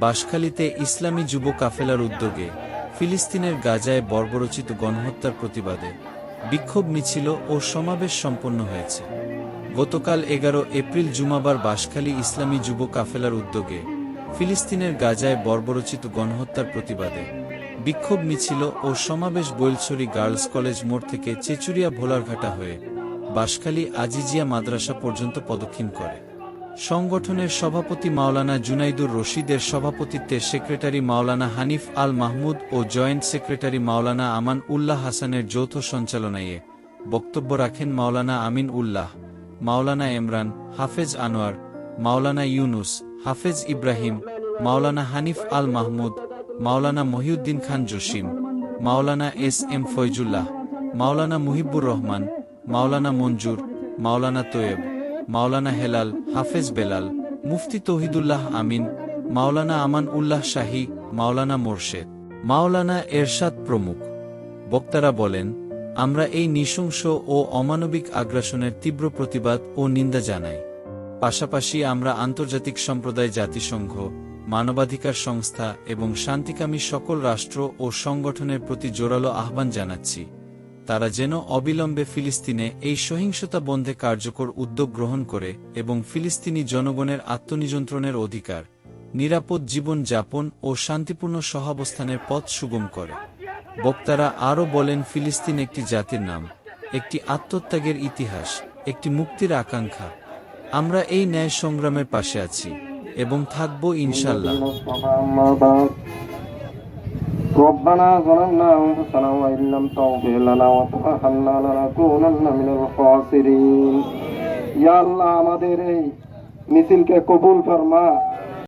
বাঁশখালীতে ইসলামী যুব কাফেলার উদ্যোগে ফিলিস্তিনের গাজায় বর্বরচিত গণহত্যার প্রতিবাদে বিক্ষোভ মিছিল ও সমাবেশ সম্পন্ন হয়েছে। গতকাল এগারো এপ্রিল জুমাবার বাঁশখালী ইসলামী যুব কাফেলার উদ্যোগে ফিলিস্তিনের গাজায় বর্বরচিত গণহত্যার প্রতিবাদে বিক্ষোভ মিছিল ও সমাবেশ বৈলছড়ি গার্লস কলেজ মোড় থেকে চেচুরিয়া ভোলারঘাটা হয়ে বাঁশখালী আজিজিয়া মাদ্রাসা পর্যন্ত প্রদক্ষিণ করে। সংগঠনের সভাপতি মাওলানা জুনাইদুর রশিদের সভাপতিত্বে সেক্রেটারি মাওলানা হানিফ আল মাহমুদ ও জয়েন্ট সেক্রেটারি মাওলানা আমান উল্লাহ হাসানের যৌথ সঞ্চালনায় বক্তব্য রাখেন মাওলানা আমিন উল্লাহ, মাওলানা এমরান হাফেজ আনোয়ার, মাওলানা ইউনুস, হাফেজ ইব্রাহিম, মাওলানা হানিফ আল মাহমুদ, মাওলানা মহিউদ্দিন খান জসিম, মাওলানা এস এম ফয়জুল্লাহ, মাওলানা মুহিবুর রহমান, মাওলানা মঞ্জুর, মাওলানা তোয়েব। মাওলানা হেলাল হাফেজ বেলাল, মুফতি তহিদুল্লাহ আমিন, মাওলানা আমান উল্লাহ শাহী, মাওলানা মোরশেদ, মাওলানা এরশাদ প্রমুখ। বক্তারা বলেন, আমরা এই নৃশংস ও অমানবিক আগ্রাসনের তীব্র প্রতিবাদ ও নিন্দা জানাই। পাশাপাশি আমরা আন্তর্জাতিক সম্প্রদায় জাতিসংঘ, মানবাধিকার সংস্থা এবং শান্তিকামী সকল রাষ্ট্র ও সংগঠনের প্রতি জোরালো আহ্বান জানাচ্ছি। তারা যেন অবিলম্বে ফিলিস্তিনে এই সহিংসতা বন্ধে কার্যকর উদ্যোগ গ্রহণ করে এবং ফিলিস্তিনি জনগণের আত্মনিযন্ত্রণের অধিকার, নিরাপদ জীবন যাপন ও শান্তিপূর্ণ সহাবস্থানের পথ সুগম করে। বক্তারা আরও বলেন, ফিলিস্তিন একটি জাতির নাম, একটি আত্মত্যাগের ইতিহাস, একটি মুক্তির আকাঙ্ক্ষা। আমরা এই ন্যায় সংগ্রামের পাশে আছি এবং থাকব ইনশাল্লাহ ربنا ظلمنا أنفسنا وإن لم تغفر لنا وترحمنا لنكونن من الخاسرين ইয়া আল্লাহ আমাদের এই মিছিলকে কবুল ফরমা